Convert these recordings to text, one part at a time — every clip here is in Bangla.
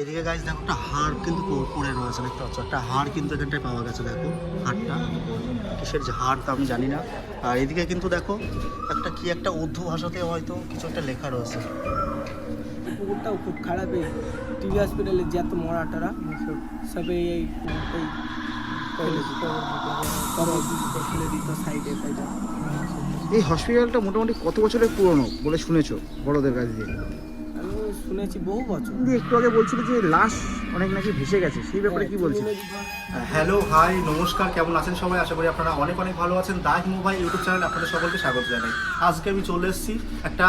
এদিকে গাছ দেখো একটা হাড় কিন্তু পড়ে রয়েছে দেখতে পাচ্ছ? একটা হাড় কিন্তু এখানটায় পাওয়া গেছে দেখো হাড়টা। কিসের যে হাড় তা আমি জানি না। আর এদিকে কিন্তু দেখো একটা কি একটা উর্দু ভাষাতে হয়তো কিছু একটা লেখা রয়েছে। কুকুরটাও খুব খারাপ। এই টিভি হসপিটালে যত মরা টরা সব এই এই এই দিত সাইডে সাইডে এই হসপিটালটা মোটামুটি কত বছরের পুরনো বলে শুনেছো বড়দের কাছ দিয়ে? শুনেছি বহু বছর। কিন্তু একটু আগে বলছিল যে লাশ অনেক নাকি ভেসে গেছে সেই ব্যাপারে কি বলছিল? হ্যালো হাই নমস্কার কেমন আছেন সবাই? আশা করি আপনারা অনেক অনেক ভালো আছেন। দা হিমু ভাই ইউটিউব চ্যানেল আপনাদের সকলকে স্বাগত জানাই। আজকে আমি চলে এসেছি একটা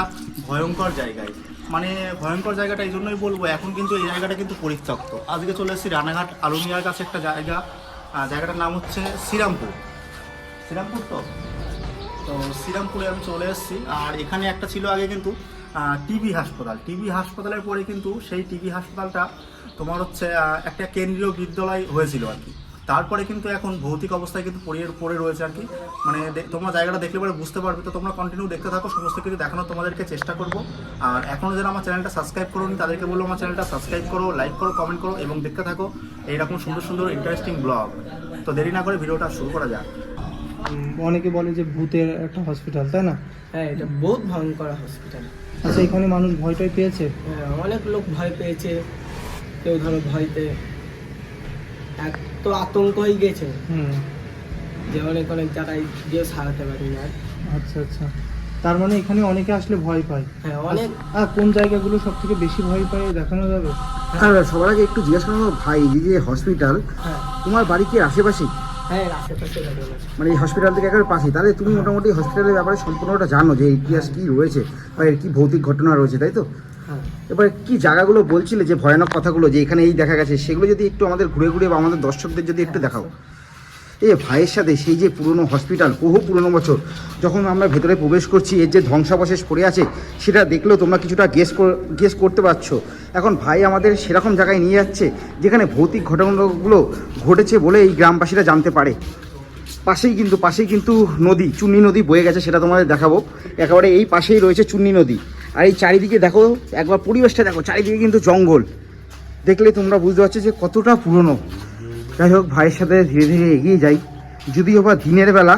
ভয়ঙ্কর জায়গায়। মানে ভয়ঙ্কর জায়গাটা এই জন্যই বলব এখন কিন্তু এই জায়গাটা কিন্তু পরিত্যক্ত। আজকে চলে এসেছি রানাঘাট আলুমিয়ার কাছে একটা জায়গা। জায়গাটার নাম হচ্ছে শ্রীরামপুর। শ্রীরামপুর তো? তো শ্রীরামপুরে আমি চলে এসেছি। আর এখানে একটা ছিল আগে কিন্তু টিবি হাসপাতাল। টিবি হাসপাতালের পরে কিন্তু সেই টিবি হাসপাতালটা তোমার হচ্ছে একটা কেন্দ্রীয় বিদ্যালয় হয়েছিল আর কি। তারপরে কিন্তু এখন ভৌতিক অবস্থায় কিন্তু পড়ে পড়ে রয়েছে আর কি। মানে তোমরা জায়গাটা দেখলে পরে বুঝতে পারবে। তো তোমরা কন্টিনিউ দেখতে থাকো সমস্ত কিছু দেখানোর তোমাদেরকে চেষ্টা করব। আর এখনও যারা আমার চ্যানেলটা সাবস্ক্রাইব করোনি তাদেরকে বলব আমার চ্যানেলটা সাবস্ক্রাইব করো লাইক করো কমেন্ট করো এবং দেখতে থাকো এইরকম সুন্দর সুন্দর ইন্টারেস্টিং ব্লগ তো দেরি না করে ভিডিওটা শুরু করা যাক। অনেকে বলে যে ভূতের একটা হসপিটাল তাই না? হ্যাঁ এটা বহুত ভয়ঙ্কর হসপিটাল আচ্ছা এখানে মানুষ ভয়টাই পেয়েছে? হ্যাঁ অনেক লোক ভয় পেয়েছে। কেউ ধরো ভয়তে এক তো আতঙ্ক হয়ে গেছে হুম। যে অনেক অনেক জায়গায় গিয়ে সারাতে পারি না। আচ্ছা আচ্ছা। তার মানে এখানে অনেকে আসলে ভয় পায়? হ্যাঁ অনেক আর কোন জায়গাগুলো সব থেকে বেশি ভয় পায় দেখানো যাবে? হ্যাঁ সবার আগে একটু জিজ্ঞাসা করব ভাই এই যে হসপিটাল হ্যাঁ। তোমার বাড়ি কি আশেপাশে? হ্যাঁ। মানে এই হসপিটাল থেকে একেবারে পাশে তাহলে তুমি মোটামুটি হসপিটালের ব্যাপারে সম্পূর্ণটা জানো যে ইতিহাস কি রয়েছে বা এর কি ভৌতিক ঘটনা রয়েছে তাই তো? হ্যাঁ। এবার কি জায়গাগুলো বলছিলে যে ভয়ানক কথাগুলো যে এখানে এই দেখা গেছে সেগুলো যদি একটু আমাদের ঘুরে ঘুরে বা আমাদের দর্শকদের যদি একটু দেখাও। এই ভাইয়ের সাথে সেই যে পুরনো হসপিটাল, বহু পুরনো বছর, যখন আমরা ভেতরে প্রবেশ করছি, এর যে ধ্বংসাবশেষ পড়ে আছে, সেটা দেখলেও তোমরা কিছুটা গেস গেস করতে পারছ। এখন ভাই আমাদের সেরকম জায়গায় নিয়ে যাচ্ছে, যেখানে ভৌতিক ঘটনাগুলো ঘটেছে বলে এই গ্রামবাসীরা জানতে পারে। পাশেই কিন্তু পাশেই কিন্তু নদী, চুন্নি নদী বয়ে গেছে, সেটা তোমাদের দেখাবো। একেবারে এই পাশেই রয়েছে চুন্নি নদী। আর এই চারিদিকে দেখো, একবার পরিবেশটা দেখো, চারিদিকে কিন্তু জঙ্গল। দেখলে তোমরা বুঝতে পারছ যে কতটা পুরনো। যাই হোক ভাইয়ের সাথে ধীরে ধীরে এগিয়ে যাই। যদিও বা দিনের বেলা।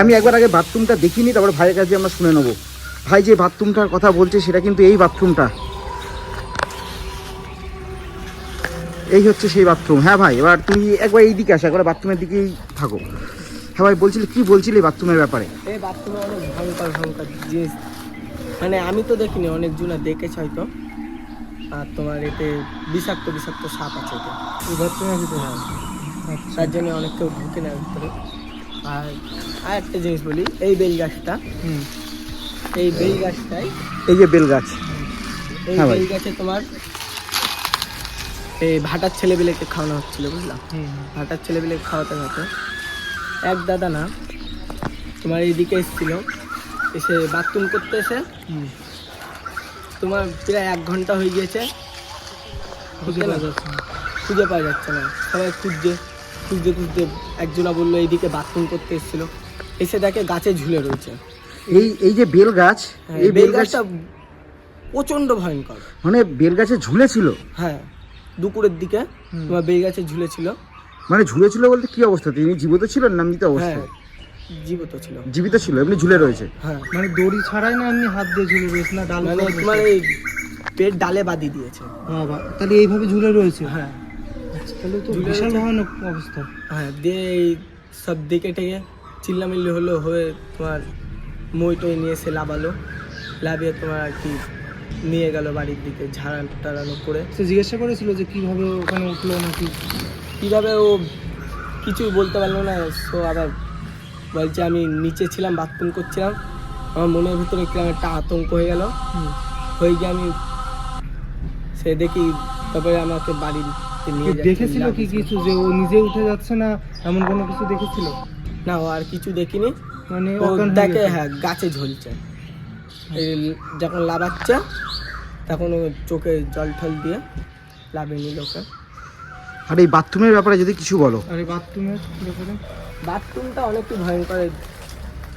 আমি একবার আগে বাথরুমটা দেখিনি, তারপরে ভাইয়ের কাছে আমরা শুনে নেব। ভাই যে বাথরুমটার কথা বলছে, সেটা কিন্তু এই বাথরুমটা। এই হচ্ছে সেই বাথরুম হ্যাঁ ভাই এবার তুমি একবার এই দিকে আসো একবার বাথরুমের দিকেই থাকো। হ্যাঁ ভাই বলছিলে কি বলছিলে বাথরুমের ব্যাপারে? এই বাথরুমে অনেক ভয়ঙ্কর ভয়ঙ্কর জিনিস। মানে আমি তো দেখিনি অনেক জুনা দেখেছে হয়তো। আর তোমার এতে বিষাক্ত বিষাক্ত সাপ আছে এতে। এই বাথরুমের ভিতরে আচ্ছা। তার জন্য অনেক কেউ ঢুকে না ভিতরে। আর আর একটা জিনিস বলি এই বেল গাছটা। এই বেল গাছটাই এই যে বেল গাছ। এই হ্যাঁ বেল গাছে তোমার এই ভাটার ছেলেবেলেকে খাওয়ানো হচ্ছিল বুঝলাম হুম। ভাটার ছেলেবেলে খাওয়াতে খাওয়াতে। এক দাদা না তোমার এইদিকে এসেছিল এসে বাথরুম করতে এসে তোমার প্রায় এক ঘণ্টা হয়ে গিয়েছে। খুঁজে পাওয়া যাচ্ছে না। খুঁজে পাওয়া যাচ্ছে না। সবাই খুঁজছে খুঁজতে খুঁজতে একজনা বলল এইদিকে বাথরুম করতে এসেছিল। এসে দেখে গাছে ঝুলে রয়েছে। এই এই যে বেল গাছ হ্যাঁ, এই বেল গাছটা প্রচণ্ড ভয়ঙ্কর। মানে বেল গাছে ঝুলেছিল? হ্যাঁ। দুপুরের দিকে। তোমার বেল গাছে ঝুলেছিল। মানে ঝুলেছিল বলতে কি অবস্থা? তিনি জীবিত ছিলেন না মৃত হ্যাঁ অবস্থায় জীবিত ছিল। জীবিত ছিল এমনি ঝুলে রয়েছে? হ্যাঁ। মানে দড়ি ছাড়াই না এমনি হাত দিয়ে ঝুলে রয়েছে না ডাল মানে তোমার এই পেট ডালে বাঁধি দিয়েছে। বাবা তাহলে এইভাবে ঝুলে রয়েছে? হ্যাঁ। আচ্ছা, তাহলে তো ঝুলে বিশাল ভয়ানক অবস্থা। হ্যাঁ দিয়ে এই সব দিকে টেকে চিল্লামিল্লি হলো হয়ে তোমার মই টই নিয়ে এসে লাভালো লাভিয়ে তোমার আর কি নিয়ে গেল বাড়ির দিকে ঝাড়া টাড়ানো করে। সে জিজ্ঞাসা করেছিল যে কীভাবে ওখানে উঠল নাকি? কীভাবে ও কিছুই বলতে পারল না সো আবার বলছে আমি নিচে ছিলাম বাথরুম করছিলাম। আমার মনের ভিতরে কীরকম একটা আতঙ্ক হয়ে গেল। হয়ে গিয়ে আমি সে দেখি তারপরে আমাকে যাচ্ছে, দেখেছিল কি কিছু যে ও নিজে উঠে যাচ্ছে না এমন কোনো কিছু দেখেছিল? না ও আর কিছু দেখিনি। মানে দেখে হ্যাঁ গাছে ঝুলছে। যখন লাভাচ্ছে তখন চোখে জল ঠল দিয়ে লাভে নিল ওকে। আর এই বাথরুমের ব্যাপারে যদি কিছু বলো। আর এই বাথরুমের ব্যাপারে? বাথরুমটা অনেকটা ভয়ঙ্কর।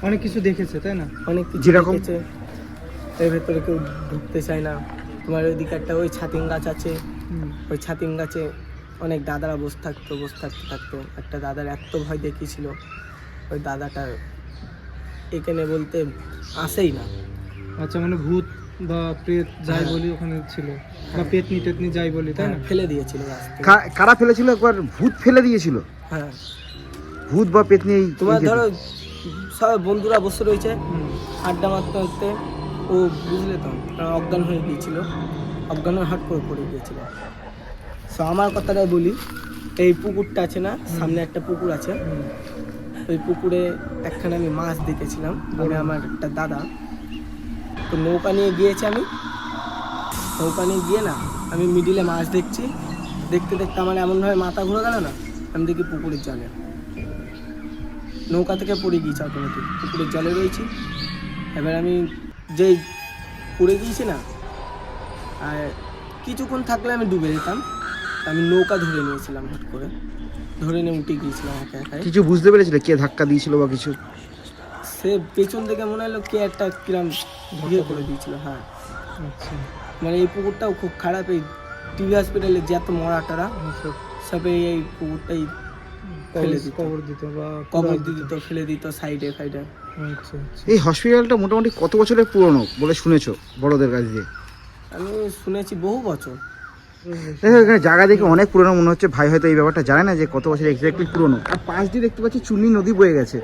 অনেক কিছু দেখেছে তাই না? অনেক কিছু যেরকম? দেখেছে। এর ভেতরে কেউ ঢুকতে চায় না। তোমার ওই ওইদিকে একটা ওই ছাতিম গাছ আছে। ওই ছাতিম গাছে অনেক দাদারা বসে থাকতো বসে থাকতে থাকতো। একটা দাদার এত ভয় দেখিয়েছিল। ওই দাদাটা এখানে বলতে আসেই না। আচ্ছা মানে ভূত বা প্রেত যাই হ্যাঁ। বলি ওখানে ছিল। বা পেতনি টেতনি যাই বলি তাই না? হ্যাঁ, ফেলে দিয়েছিল কারা ফেলেছিল? একবার ভূত ফেলে দিয়েছিল? হ্যাঁ। ভূত বা পেতনি তোমার ধরো সব বন্ধুরা বসে রয়েছে আড্ডা মারতে মারতে ও বুঝলে তো অজ্ঞান হয়ে গিয়েছিল। অজ্ঞান হয়ে হাট করে পড়ে গিয়েছিল। সো আমার কথাটাই বলি এই পুকুরটা আছে না সামনে একটা পুকুর আছে। ওই পুকুরে একখানে আমি মাছ দেখেছিলাম। আমি আমার একটা দাদা তো নৌকা নিয়ে গিয়েছি আমি। নৌকা নিয়ে গিয়ে না, আমি মিডিলে মাছ দেখছি। দেখতে দেখতে আমার এমনভাবে মাথা ঘুরে গেল না, আমি দেখি পুকুরের জলে। নৌকা থেকে পড়ে গিয়েছি অটোমেটিক, পুকুরের জলে রয়েছি। এবার আমি যেই পড়ে গিয়েছি না, আর কিছুক্ষণ থাকলে আমি ডুবে যেতাম। আমি নৌকা ধরে নিয়েছিলাম হট করে। ধরে নিয়ে উঠে গিয়েছিলাম একা একাই। কিছু বুঝতে পেরেছিল কে ধাক্কা দিয়েছিল বা কিছু? সে পেছন থেকে মনে হলো কে একটা কিরাম ইয়ে করে দিয়েছিল হ্যাঁ। আচ্ছা। মানে এই পুকুরটাও খুব খারাপ এই টিভি হসপিটালে যে এত মরা টরা আচ্ছা। সব এই এই পুকুরটাই ফেলে কবর- দিত। কবর দিত বা কবর দিত ফেলে দিত সাইডে সাইডে। আচ্ছা এই হসপিটালটা মোটামুটি কত বছরের পুরনো বলে শুনেছো বড়দের কাছ দিয়ে? আমি শুনেছি বহু বছর। দেখো এখানে জায়গা দেখে অনেক পুরনো মনে হচ্ছে। ভাই হয়তো এই ব্যাপারটা জানে না যে কত বছর এক্স্যাক্টলি পুরনো। আর পাশ দিয়ে দেখতে পাচ্ছি চুন্নি নদী বয়ে গেছে।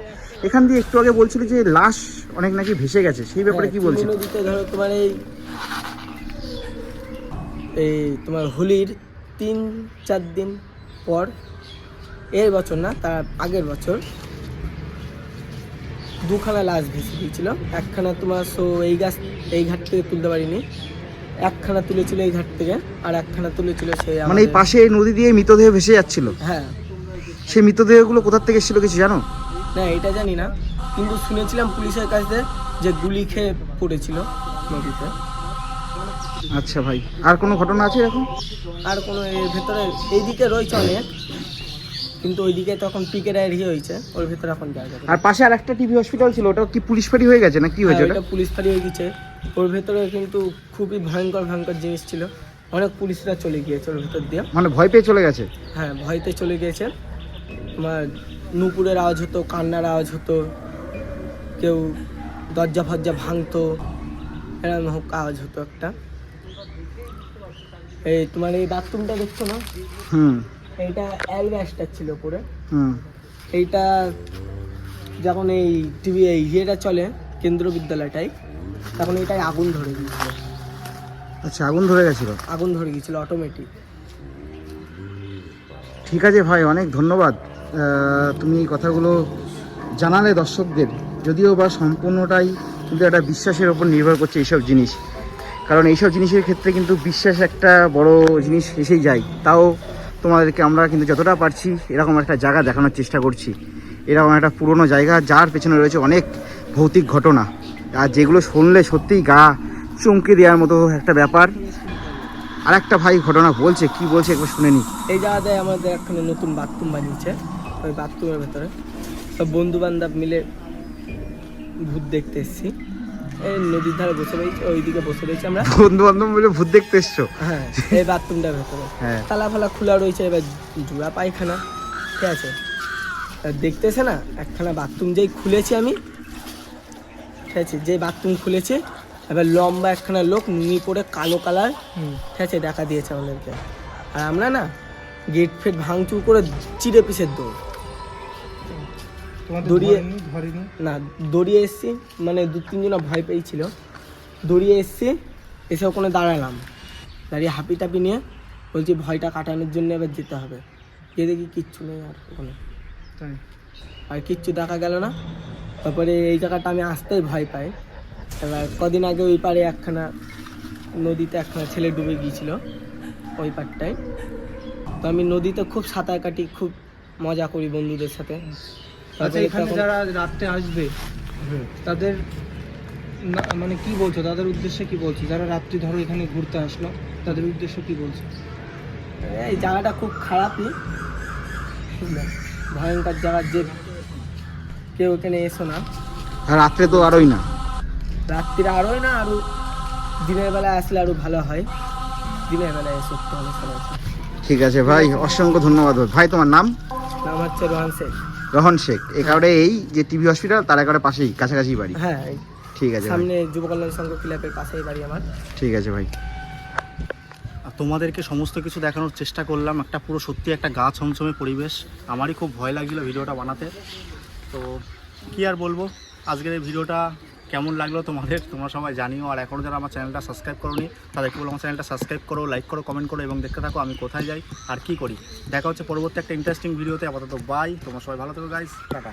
এখান দিয়ে একটু আগে বলছিল যে লাশ অনেক নাকি ভেসে গেছে সেই ব্যাপারে কি হ্যাঁ, বলছেন চুনি নদীতে ধরো তোমার এই এই তোমার হোলির তিন চার দিন পর এই বছর না তার আগের বছর দুখানা লাশ ভেসে দিয়েছিল একখানা তোমার সো এই গাছ এই ঘাট থেকে তুলতে পারিনি। একখানা তুলেছিল এই ঘাট থেকে আর একখানা তুলেছিল সে মানে এই পাশে নদী দিয়ে মৃতদেহ ভেসে যাচ্ছিল? হ্যাঁ। সেই মৃতদেহগুলো কোথার থেকে এসেছিল কিছু জানো? না এটা জানি না। কিন্তু শুনেছিলাম পুলিশের কাছে যে গুলি খেয়ে পড়েছিল নদীতে। আচ্ছা ভাই আর কোনো ঘটনা আছে এরকম? আর কোনো এর ভেতরে এইদিকে রয়েছে অনেক কিন্তু ওইদিকে তখন পিকের এরিয়া হয়েছে ওর ভেতরে এখন জায়গা নেই। আর পাশে আর একটা টিভি হসপিটাল ছিল ওটা কি পুলিশ ফাঁড়ি হয়ে গেছে না কি হ্যাঁ, হয়েছে ওটা পুলিশ ফাঁড়ি হয়ে গেছে। ওর ভেতরে কিন্তু খুবই ভয়ঙ্কর ভয়ঙ্কর জিনিস ছিল। অনেক পুলিশরা চলে গিয়েছে ওর ভেতর দিয়ে। মানে ভয় পেয়ে চলে গেছে? হ্যাঁ ভয়তে চলে গিয়েছে। নুপুরের আওয়াজ হতো কান্নার আওয়াজ হতো কেউ দরজা ফরজা ভাঙতো এরকম হোক আওয়াজ হতো একটা। এই তোমার এই বাথরুমটা দেখছ না? হুম। এইটা অ্যালব্যাস্টার ছিল পরে। হুম। এইটা যখন এই টিভি এই ইয়েটা চলে কেন্দ্র বিদ্যালয়টাই তখন এটাই আগুন ধরে গিয়েছিল। আচ্ছা আগুন ধরে গেছিল? আগুন ধরে গিয়েছিল অটোমেটিক ঠিক আছে ভাই অনেক ধন্যবাদ। তুমি এই কথাগুলো জানালে দর্শকদের, যদিও বা সম্পূর্ণটাই কিন্তু একটা বিশ্বাসের ওপর নির্ভর করছে এইসব জিনিস। কারণ এইসব জিনিসের ক্ষেত্রে কিন্তু বিশ্বাস একটা বড় জিনিস এসেই যায়। তাও তোমাদেরকে আমরা কিন্তু যতটা পারছি এরকম একটা জায়গা দেখানোর চেষ্টা করছি। এরকম একটা পুরনো জায়গা, যার পেছনে রয়েছে অনেক ভৌতিক ঘটনা। আর যেগুলো শুনলে সত্যিই গা চমকে দেওয়ার মতো একটা ব্যাপার। আর একটা ভাই ঘটনা বলছে, কি বলছে একবার শুনে নি। এই জায়গাতে আমাদের এখানে নতুন বাথরুম বানিয়েছে। ওই বাথরুমের ভেতরে। সব বন্ধু বান্ধব মিলে ভূত দেখতে এসেছি। এই নদীর ধারে বসে রয়েছে ওইদিকে বসে রয়েছি আমরা। বন্ধু বান্ধব মিলে ভূত দেখতে এসছো? হ্যাঁ এই বাথরুমটার ভেতরে। হ্যাঁ। তালা ফালা খোলা রয়েছে এবার জোড়া পায়খানা ঠিক আছে? দেখতেছে না একখানা বাথরুম যেই খুলেছি আমি ঠিক আছে? যে বাথরুম খুলেছে এবার লম্বা একখানা লোক নি পরে কালো কালার হুম। ঠিক আছে? দেখা দিয়েছে আমাদেরকে। আর আমরা না গেট ফেট ভাঙচুর করে চিড়ে পিসের দৌড়। দড়িয়ে- না দৌড়িয়ে এসছি মানে দু তিনজনা ভয় পেয়েছিল। দৌড়িয়ে এসছি এসে ওখানে দাঁড়ালাম। দাঁড়িয়ে হাপি টাপি নিয়ে বলছি ভয়টা কাটানোর জন্য এবার যেতে হবে। গিয়ে দেখি কিচ্ছু নেই আর ওখানে। আর কিচ্ছু দেখা গেল না। তারপরে এই জায়গাটা আমি আসতেই ভয় পাই। এবার কদিন আগে ওই পারে একখানা নদীতে একখানা ছেলে ডুবে গিয়েছিল ওই পারটায় তো আমি নদীতে খুব সাঁতার কাটি খুব মজা করি বন্ধুদের সাথে। আচ্ছা এখানে যারা রাত্রে আসবে হুম। তাদের না- মানে কি বলছো? তাদের উদ্দেশ্যে কি বলছো? যারা রাত্রি ধরো এখানে ঘুরতে আসলো তাদের উদ্দেশ্য কি বলছো? এই জায়গাটা খুব খারাপই বুঝলে? ভয়ঙ্কর জায়গা যে কেউ এখানে এসো না। আর রাত্রে তো আরোই না। রাত্রিরে আরোই না আরও দিনের বেলায় আসলে আরও ভালো হয়। দিনের বেলায় এসো ঠিক আছে ভাই অসংখ্য ধন্যবাদ। ভাই। ভাই তোমার নাম? নাম হচ্ছে রোহান শেখ। রহন শেখ এ কারণে এই যে টিভি হসপিটাল তার একেবারে পাশেই কাছাকাছি বাড়ি। হ্যাঁ ঠিক আছে ভাই। সামনে যুব কল্যাণ সংঘ ক্লাবের পাশেই বাড়ি আমার। ঠিক আছে ভাই। আর তোমাদেরকে সমস্ত কিছু দেখানোর চেষ্টা করলাম একটা পুরো সত্যি একটা গা ছমছমে পরিবেশ। আমারই খুব ভয় লাগছিল ভিডিওটা বানাতে। তো কি আর বলব আজকের এই ভিডিওটা কেমন লাগল তোমাদের? তোমরা সবাই জানিও। আর এখনও যারা আমার চ্যানেলটা সাবস্ক্রাইব করোনি তাদেরকে বলো আমার চ্যানেলটা সাবস্ক্রাইব করো লাইক করো কমেন্ট করো এবং দেখতে থাকো আমি কোথায় যাই আর কি করি। দেখা হচ্ছে পরবর্তী একটা ইন্টারেস্টিং ভিডিওতে আপাতত বাই তোমার সবাই ভালো থাকো গাইস টাটা।